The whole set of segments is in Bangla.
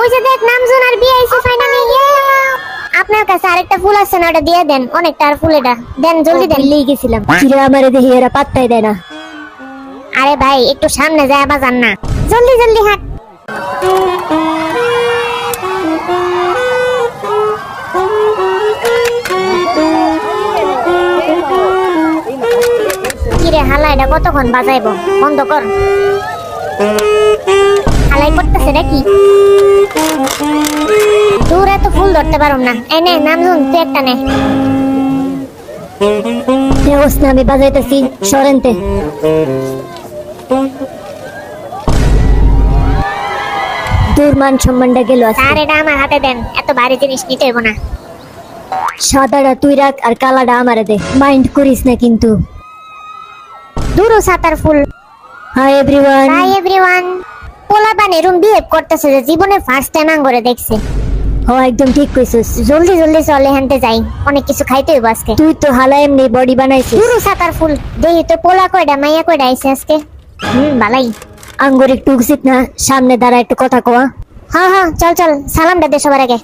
ওই যে দেখ নামজুন আর বিয়ে আইছে ফাইনালি আপনার কাছে আরেকটা ফুল আছে না ওটা দিয়ে দেন অনেকটা আর ফুল এটা। দেন জলদি দেন লিয়ে গেছিলাম। কিরে আমারে দেখি এরা পাত্তাই দেয় না। আরে ভাই একটু সামনে যায় বাজান না। জলদি জলদি হাঁট। কিরে হালা এটা কতক্ষণ বাজাইবো? বন্ধ কর। হালাই করতেছে নাকি? দূর এত ফুল ধরতে পারুম না। এই নে নামজুন তুই একটা নে। আমি বাজাইতেছি সরেনতে। দূর মান সম্মানটা গেল। স্যার এটা আমার হাতে দেন এত ভারী জিনিস নিতে হইব না। সাদাটা তুই রাখ আর কালাটা আমারে দে। মাইন্ড করিস না কিন্তু। দূর সাতার ফুল। হাই এভরিওয়ান হাই এভরিওয়ান পোলাপান এরম বিহেভ করতেছে যে জীবনে ফার্স্ট টাইম আঙ্গরে দেখছে। হ একদম ঠিক কইছিস। জলদি জলদি চলে হেনতে যাই। অনেক কিছু খাইতে হইব আজকে। তুই তো হালা এমনি বডি বানাইছিস। সাতার ফুল। দেখি তো পোলা কয়টা মাইয়া কয়টা আইছে আজকে? হুম ভালাই আঙ্গুর একটু উচিত না সামনে দাঁড়া একটু কথা কোয়া হ্যাঁ হ্যাঁ চল চল সালামটা দে সবার আগে।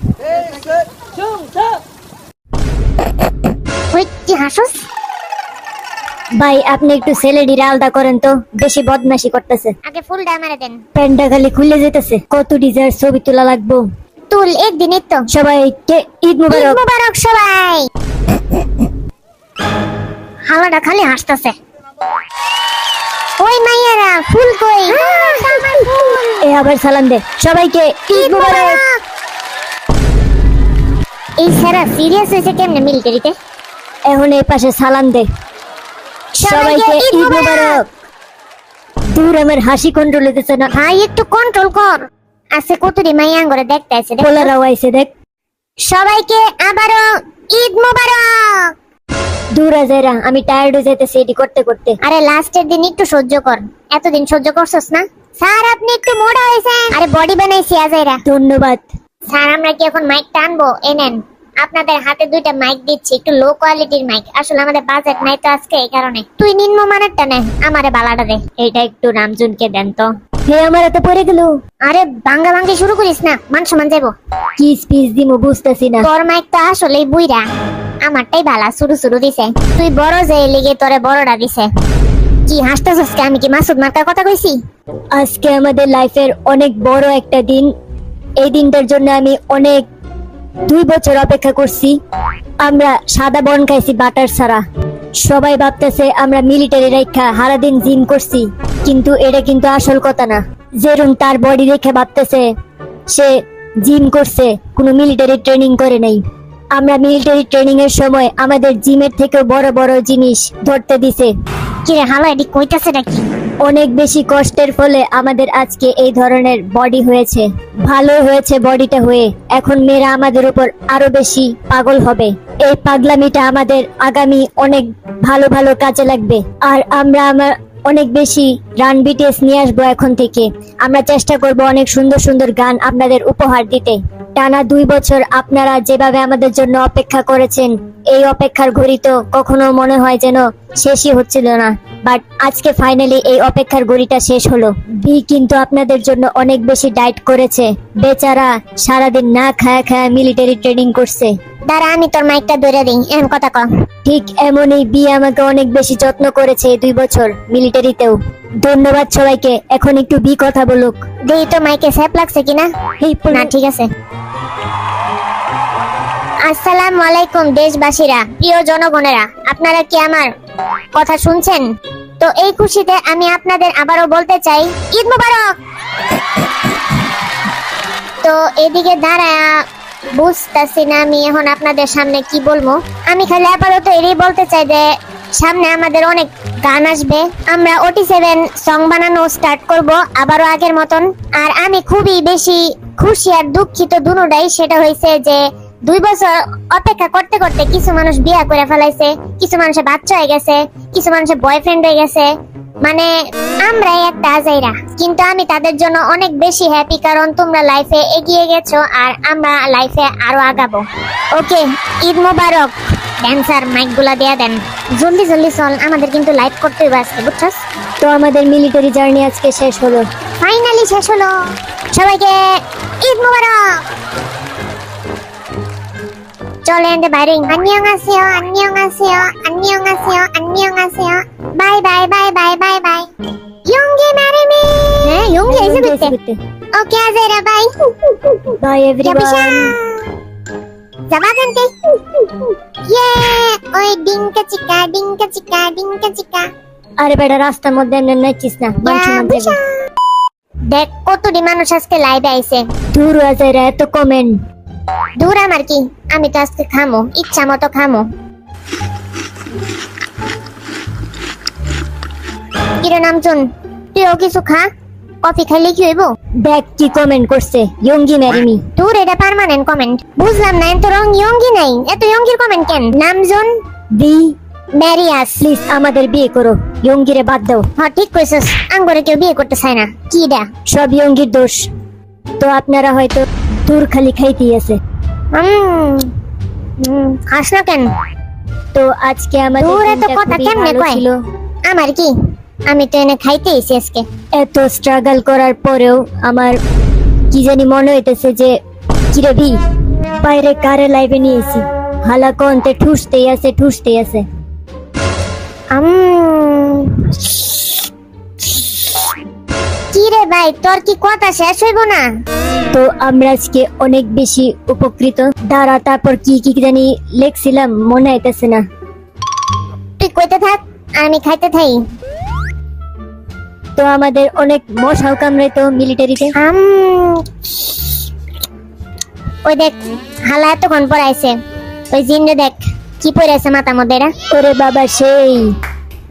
ওই কি হাসুস? ভাই আপনি একটু ছেলেডির আলাদা করেন তো বেশি বদমাশি করতেছে। আগে ফুলটা আমারে দেন। প্যান্টটা খালি খুলে যেতেছে কত ডিজাইন ছবি তোলা লাগবো। তুল একদিনই তো। সবাইকে ঈদ ঈদ মুবারক। মুবারক সবাই। হাওয়াটা খালি হাসতেছে। ওই মাইয়ারা ফুল কই? এ আবার সালাম দে। সবাইকে ঈদ মুবারক। মুবারক। এই সারা সিরিয়াস হয়েছে কেমনে মিলিটারিতে? এখন এই পাশে সালাম দে। সবাইকে ঈদ মুবারক। দূর আমার হাসি কন্ট্রোল হতেছে না। ভাই একটু কন্ট্রোল কর। আছে কতুরি মাইয়া আঙ্গরে দেখতে আছে দেখ। পোলারাও আইছে দেখ। সবাইকে আবারও ঈদ মুবারক। দূর আজাইরা আমি টায়ার্ড হয়ে যাইতেছি এটি করতে করতে। আরে লাস্টের দিন একটু সহ্য কর। এতদিন সহ্য করছস না? স্যার আপনি একটু মোটা হয়েছেন। আরে বডি বানাইছি আজাইরা ধন্যবাদ। স্যার আমরা কি এখন মাইক টানবো এই নেন। আপনাদের হাতে দুইটা মাইক দিচ্ছি একটু লো কোয়ালিটির মাইক আসলে আমাদের বাজেট নাই তো আজকে এই কারণে। তুই নিম্ন মানেরটা নে আমারে বালাটা দে। এইটা একটু রামজুনকে দেন তো। হে আমার হাতে পড়ে গেল। আরে ভাঙ্গা ভাঙ্গি শুরু করিস না মান সমান যাব কি স্পিচ দিমু বুঝতেছি না। তোর মাইক তো আসলেই বুইরা আমারটাই ভালা শুরু শুরু দিছে। তুই বড় যে লিগে তোরে বড়টা দিছে। কি হাসতেছস কে? আমি কি মাসুদ মার্কার কথা কইছি? আজকে আমাদের লাইফের অনেক বড় একটা দিন। এই দিনটার জন্য আমি অনেক দুই বছর অপেক্ষা করছি। আমরা সাদা বন খাইছি বাটার ছাড়া। সবাই ভাবতেছে আমরা মিলিটারি রেখা সারাদিন জিম করছি, কিন্তু এটা কিন্তু আসল কথা না। যেরকম তার বডি রেখে ভাবতেছে, সে জিম করছে, কোনো মিলিটারি ট্রেনিং করে নাই। আমরা মিলিটারি ট্রেনিং এর সময় আমাদের জিমের থেকেও বড় বড় জিনিস ধরতে দিছে। কি হালা এটি কইতাছে নাকি? অনেক বেশি কষ্টের ফলে আমাদের আজকে এই ধরনের বডি হয়েছে। ভালো হয়েছে বডিটা হয়ে। এখন মেয়েরা আমাদের উপর আরও বেশি পাগল হবে। এই পাগলামিটা আমাদের আগামী অনেক ভালো ভালো কাজে লাগবে। আর আমরা আমার অনেক বেশি রান বিটিএস নিয়ে আসব এখন থেকে। আমরা চেষ্টা করব অনেক সুন্দর সুন্দর গান আপনাদের উপহার দিতে। টানা দুই বছর আপনারা যেভাবে আমাদের জন্য অপেক্ষা করেছেন এই অপেক্ষার ঘড়ি তো কখনো মনে হয় যেন শেষই হচ্ছিল না। বাট আজকে ফাইনালি এই অপেক্ষার ঘড়িটা শেষ হলো। বি কিন্তু আপনাদের জন্য অনেক বেশি ডায়েট করেছে। বেচারা সারাদিন না খায়া খায়া মিলিটারি ট্রেনিং করছে। দাঁড়া আমি তোর মাইকটা ধরে দিই এমন কথা কম ঠিক এমনই বি আমাকে অনেক বেশি যত্ন করেছে এই দুই বছর মিলিটারিতেও ধন্যবাদ সবাইকে এখন একটু বি কথা বলুক। দেই তো মাইকে স্যাপ লাগছে কিনা? না ঠিক আছে। আসসালামু আলাইকুম, দেশবাসীরা, প্রিয় জনগণেরা। আপনারা কি আমার কথা শুনছেন? তো এই খুশিতে আমি আপনাদের আবারও বলতে চাই, ঈদ মুবারক! তো এদিকে দাঁড়ায়া বুঝতেছি না আমি এখন আপনাদের সামনে কি বলব। আমি খালি আপাতত এটাই বলতে চাই যে, সামনে আমাদের অনেক গান আসবে। আমরা ওটি সেভেন সং বানানো স্টার্ট করব আবারও আগের মতন। আর আমি খুবই বেশি খুশি আর দুঃখিত দুটাই, সেটা হয়েছে যে দুই বছর অপেক্ষা করতে করতে কিছু মানুষ বিয়া করে ফেলাইছে কিছু মানুষের বাচ্চা হয়ে গেছে কিছু মানুষের বয়ফ্রেন্ড হয়ে গেছে। মানে আমরাই একটা আজাইরা। কিন্তু আমি তাদের জন্য অনেক বেশি হ্যাপি কারণ তোমরা লাইফে এগিয়ে গেছো আর আমরা লাইফে আরও আগাবো। ওকে ঈদ মোবারক। ড্যান্সার মাইকগুলা দেয়া দেন। জলদি জলদি চল আমাদের কিন্তু লাইভ করতে হবে আজকে বুঝছস? তো আমাদের মিলিটারি জার্নি আজকে শেষ হলো। ফাইনালি শেষ হলো। সবাইকে ঈদ মোবারক! চলে এন্ড বাইরে আন্নিয়ং আসিও আন্নিয়ং আসিও আন্নিয়ং আসিও আন্নিয়ং আসিও bye bye bye bye bye bye Yoongi marry হ্যাঁ ইয়ঙ্গি এসে বিতে ওকে আজেরা বাই বাই এভরিওয়ান যাবা ইয়ে ওই ডিঙ্কা চিকা ডিঙ্কা চিকা ডিঙ্কা চিকা আরে বেটা রাস্তার মধ্যে এমনি নাচিস না সম্মান দেবে দেখ কতটি মানুষ আজকে লাইভে আইছে। দূর আজাইরা এত কমেন্ট দূর আমার কি? আমি তো আজকে খামো ইচ্ছা মতো খামো। কিরে নামচুন তুইও কিছু খা? কফি খাইলে কি হইব? দেখ কি কমেন্ট করছে ইয়ঙ্গি ম্যারিমি। দূর এটা পার্মানেন্ট কমেন্ট বুঝলাম না এত রং ইয়ঙ্গি নাই এত ইয়ঙ্গির কমেন্ট কেন? নামজুন? দি। ম্যারিয়াস প্লিজ আমাদের বিয়ে করো ইয়ঙ্গিরে বাদ দাও। হ্যাঁ ঠিক কইছস আঙ্গরে কেউ বিয়ে করতে চায় না। কি ডা সব ইয়ঙ্গির দোষ। তো আপনারা হয়তো দূর খালি খাইতেই আছে। না কেন? তো আজকে দূর এত কথা কেমনে কয়? আমার কি? আমি তো এনে খাইতে এসেছি আজকে। এত স্ট্রাগল করার পরেও আমার কি জানি মনে হইতেছে যে কিরে ভি বাইরে কারে লাইভে নিয়েছি? হালা কন্তে ঠুসতেই আছে ঠুসতেই আছে। উম, রে ভাই তোর কি কথা শেষ হইব না? তো আমরা আজকে অনেক বেশি উপকৃত। দাঁড়া তারপর কি কি জানি লেখছিলাম মনে হইতেছে না। তুই কইতে থাক আমি খাইতে থাই। তো আমাদের অনেক মশাও কামড়াইতো মিলিটারিতে। আম, ওই দেখ হালা এতক্ষণ পর পড়াইছে ওই জিন্নে দেখ কি পড়াইছে মাথা মধ্যে ওরে বাবা সেই।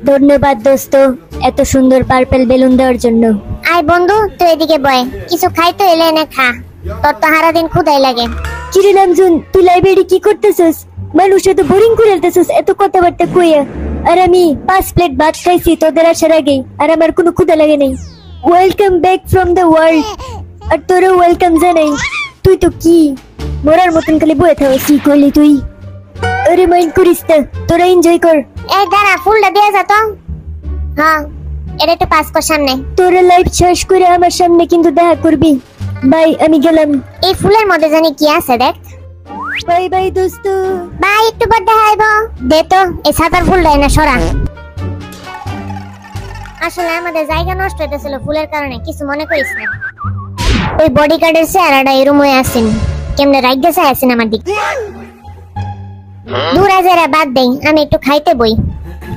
ধন্যবাদ দোস্ত। এত সুন্দর পার্পেল বেলুন দেওয়ার জন্য। আয় বন্ধু তুই এদিকে বয়। কিছু খাইতে এলে এনে খা। তোর তো হারা দিন ক্ষুদাই লাগে। কিরে নামজুন তুই লাইব্রেরি কি করতেছিস? মানুষ এত বোরিং করে ফেলতেছস এত কথাবার্তা কইয়া। আর আমি পাঁচ প্লেট ভাত খাইছি তোদের আসার আগেই। আর আমার কোনো ক্ষুদা লাগে নাই। Welcome back from the world আর তোরও ওয়েলকাম জানাই। তুই তো কি? মরার মতন খালি বয়ে থাকো কি করলি তুই? আরে মাইন্ড করিস না তোরা এনজয় কর। এই দাঁড়া ফুলটা দিয়ে যা তো। হ্যাঁ এটা একটু পাস কর সামনে। তোর লাইফ শেষ করে আমার সামনে কিন্তু দেখা করবি। বাই আমি গেলাম। এই ফুলের মধ্যে জানি কি আছে দেখ। বাই বাই দোস্ত। ভাই একটু পর দেখাইব দে তো এই সাতার ফুল দেয় না সরা। আসলে আমাদের জায়গা নষ্ট হইতেছিল ফুলের কারণে কিছু মনে করিস না। ওই বডি গার্ডের চেহারাটা এরম হয়ে আসেন কেমনে রাইগে চাই আসেন আমার দিক। দূর বাদ দেই আমি একটু খাইতে বই।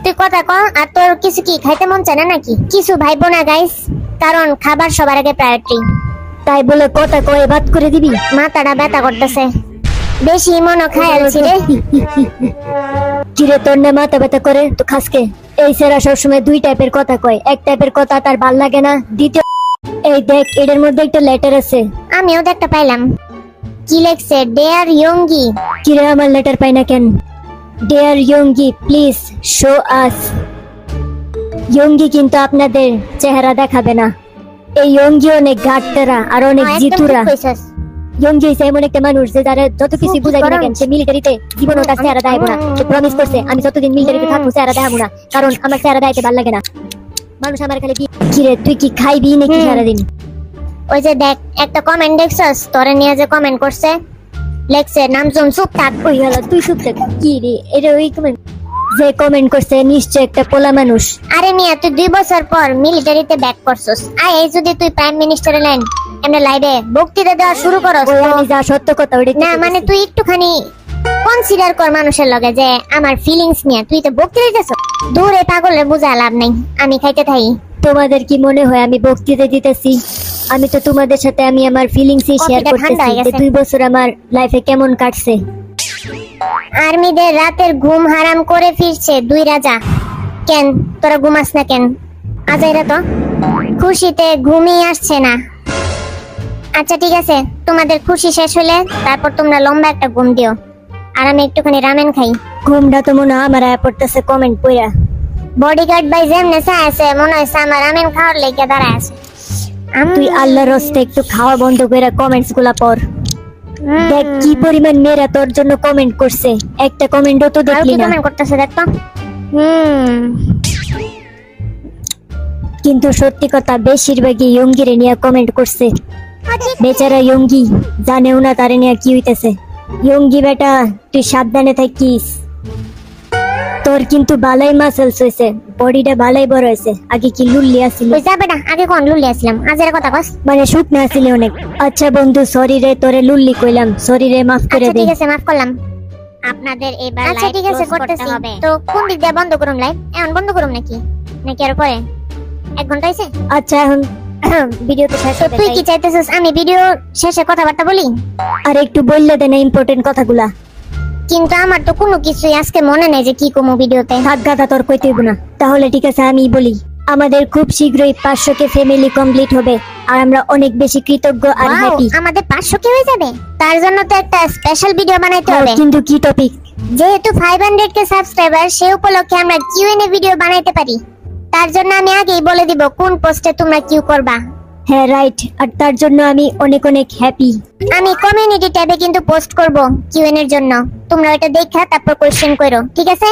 তুই কথা ক আর তোর কিছু কি খাইতে মন চায় না নাকি? কিছু ভাইবো না গাইস কারণ খাবার সবার আগে প্রায়োরিটি তাই বলে কথা কয়ে বাদ করে দিবি? মাথাটা ব্যথা করতেছে। বেশি মনে খায়ালছি রে। কিরে তোর না মাথা ব্যথা করে? তো খাসকে। এই সেরা সবসময় দুই টাইপের কথা কয়। এক টাইপের কথা তার ভালো লাগে না দ্বিতীয় এই দেখ এটার মধ্যে একটা লেটার আছে। আমিও একটা পাইলাম। কি লেখছে? ডেয়ার ইয়ঙ্গি কিরে আমার লেটার পাই না কেন? Dear Yoongi please show us Yoongi কিন্তু আপনাদের চেহারা দেখাবে না। এই ইয়ঙ্গি অনেক ঘাটতেরা আর অনেক জিতুরা। ইয়ঙ্গি হইছে এমন একটা মানুষ যে যারা যত কিছু বুঝাইবে না? কেন সে মিলিটারিতে জীবনও তার চেহারা দেখাবো না। সে প্রমিস করছে আমি যতদিন মিলিটারিতে থাকব চেহারা দেখাবো না। কারণ আমার চেহারা দেখাইতে ভালো লাগে না। মানুষ আমার খালি কিরে তুই কি খাইবি নাকি। সারাদিন? ওই যে দেখ একটা কমেন্ট দেখছস? তোরে নিয়ে যে কমেন্ট করছে লেখছে নামজুম চুপ থাক। ওই হলো তুই চুপ থাক। কি রে? এটা ওই কমেন্ট যে কমেন্ট করছে নিশ্চয় একটা পোলা মানুষ। আরে মিয়া তুই দুই বছর পর মিলিটারিতে ব্যাক করছস। আর এই যদি তুই প্রাইম মিনিস্টারের লাইন এমনি লাইভে বক্তৃতা দেওয়া শুরু করস। যা সত্য কথা ওটা না মানে তুই একটুখানি কনসিডার কর মানুষের লগে যে আমার ফিলিংস নিয়ে তুই তো বক্তৃতা দিতেছ দূরে পাগলে বুঝা লাভ নাই আমি খাইতে থাই। তোমাদের কি মনে হয় আমি বক্তৃতা দিতেছি? আমি তো তোমাদের সাথে আমি আমার ফিলিংসই শেয়ার কফিটা ঠান্ডা করতেছি হয়ে যে গেছে। দুই বছর আমার লাইফে কেমন কাটছে। আর্মিদের রাতের ঘুম হারাম করে ফিরছে দুই রাজা। কেন? তোরা ঘুমাস না কেন? আজাইরা তো খুশিতে ঘুমিয়ে আসছে না। আচ্ছা ঠিক আছে। তোমাদের খুশি শেষ হলে তারপর তোমরা লম্বা একটা ঘুম দিও। আর আমি একটুখানি রামেন খাই। ঘুমটা তো মনে হয় আমার আয়া পড়তেছে কমেন্ট পইরা। বডিগার্ড বাই যেমনে চা আছে মনে হচ্ছে আমার রামেন খাওয়ার লেগে দাঁড়ায় আছে। তুই আল্লাহর রস্তে একটু খাওয়া বন্ধ করে কমেন্টসগুলা পড়। দেখ কি পরিমাণ মেয়েরা তোর জন্য কমেন্ট করছে। একটা কমেন্টও তো দেখলি না। কমেন্ট করতেছে দেখতো হুম। কিন্তু সত্যি কথা বেশিরভাগই ইয়ঙ্গিরে নিয়ে কমেন্ট করছে। বেচারা ইয়ঙ্গি জানেও না তারে নিয়ে কি হইতেছে। ইয়ঙ্গি বেটা তুই সাবধানে থাকিস। তোর কিন্তু বালাই মাসেলস হয়েছে বডিটা বালাই বড় হয়েছে আগে কি লুল্লি আসিল? ওই যাবে না আগে কোন লুলি আসলাম আজের কথা কস। মানে শুকনা আসিলি অনেক। আচ্ছা বন্ধু সরি রে তোরে লুল্লি কইলাম। সরি রে মাফ করে আচ্ছা দে। ঠিক আছে মাফ করলাম। আপনাদের এবার আচ্ছা লাইভ ঠিক আছে করতেছি। তো কোন দিক দিয়ে বন্ধ করুন লাইভ এখন বন্ধ করুন নাকি? নাকি আর পরে? এক ঘণ্টা হয়েছে আচ্ছা এখন ভিডিও তো শেষ তুই কি চাইতেছিস আমি ভিডিও শেষে কথাবার্তা বলি? আর একটু বললে দে না ইম্পর্টেন্ট কথাগুলা। কিন্তু আমার তো কোনো কিছুই আজকে মনে নেই যে কি কমো ভিডিওতে। থাক গাদা তোর কইতে না। তাহলে ঠিক আছে আমি বলি। আমাদের খুব শীঘ্রই পাঁচশো কে ফ্যামিলি কমপ্লিট হবে। আর আমরা অনেক বেশি কৃতজ্ঞ আর Wow, হ্যাপি আমাদের পাঁচশো কে হয়ে যাবে? তার জন্য তো একটা স্পেশাল ভিডিও বানাইতে হবে। কিন্তু কি টপিক যেহেতু ফাইভ হান্ড্রেড কে সাবস্ক্রাইবার সে উপলক্ষে আমরা কিউএনএ ভিডিও বানাইতে পারি। তার জন্য আমি আগেই বলে দিব কোন পোস্টে তোমরা কিউ করবা। হ্যাঁ রাইট আর তার জন্য আমি অনেক অনেক হ্যাপি আমি কমিউনিটি ট্যাবে কিন্তু পোস্ট করব কিউএন এর জন্য। তোমরা ওটা দেখা তারপর কোশ্চেন করো ঠিক আছে?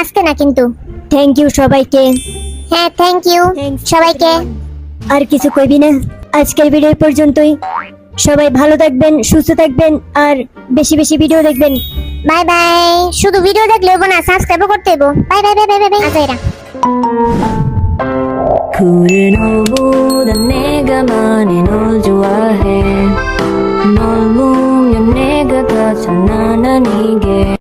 আজকে না কিন্তু। থ্যাংক ইউ সবাইকে। হ্যাঁ থ্যাংক ইউ সবাইকে। আর কিছু কইবি না? আজকের ভিডিও পর্যন্তই। সবাই ভালো থাকবেন সুস্থ থাকবেন আর বেশি বেশি ভিডিও দেখবেন। বাই বাই শুধু ভিডিও দেখলে হব না সাবস্ক্রাইবও করতে হব bye bye bye bye bye আচ্ছা 그래 너보다 내가 많이 널 좋아해. 널 보면 내가 다 장난 아니게